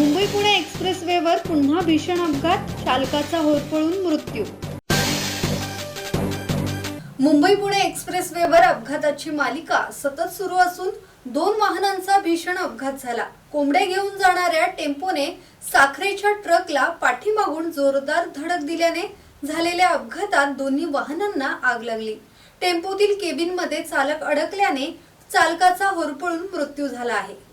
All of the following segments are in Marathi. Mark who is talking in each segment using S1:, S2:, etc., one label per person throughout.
S1: एक्सप्रेसवेवर पुन्हा भीषण अपघात चालकाचा होरपळून मृत्यू. मुंबई पुणे एक्सप्रेसवेवर अपघाताची मालिका सतत सुरू असून दोन वाहनांचा भीषण अपघात झाला. कोंबडे घेऊन जाणाऱ्या टेम्पोने साखरेच्या ट्रकला पाठीमागून जोरदार धडक दिल्याने झालेल्या अपघातात दोन्ही वाहनांना आग लागली. टेम्पोतील केबिनमध्ये चालक अडकल्याने चालकाचा होरपळून मृत्यू झाला आहे.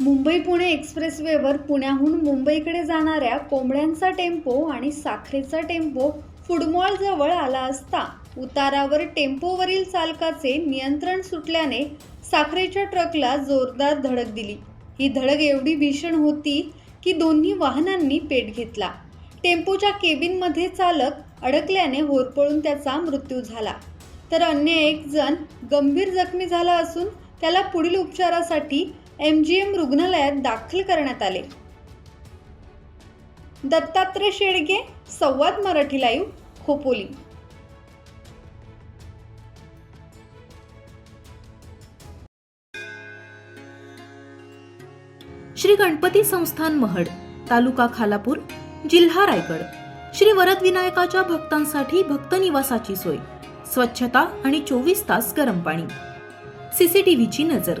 S1: मुंबई पुणे एक्सप्रेसवेवर पुण्याहून मुंबईकडे जाणाऱ्या कोंबड्यांचा टेम्पो आणि साखरेचा टेम्पो फुडमॉलजवळ आला असता उतारावर टेम्पोवरील चालकाचे नियंत्रण सुटल्याने साखरेच्या ट्रकला जोरदार धडक दिली. ही धडक एवढी भीषण होती की दोन्ही वाहनांनी पेट घेतला. टेम्पोच्या केबिनमध्ये चालक अडकल्याने होरपळून त्याचा मृत्यू झाला. तर अन्य एक जण गंभीर जखमी झाला असून त्याला पुढील उपचारासाठी एम जी एम रुग्णालयात दाखल करण्यात आले. दत्तात्रय शेडगे संवाद मराठी लाईव्ह खोपोली.
S2: श्री गणपती संस्थान महड तालुका खालापूर जिल्हा रायगड. श्री वरद विनायकाच्या भक्तांसाठी भक्त निवासाची सोय स्वच्छता आणि चोवीस तास गरम पाणी. सीसीटीव्हीची नजर.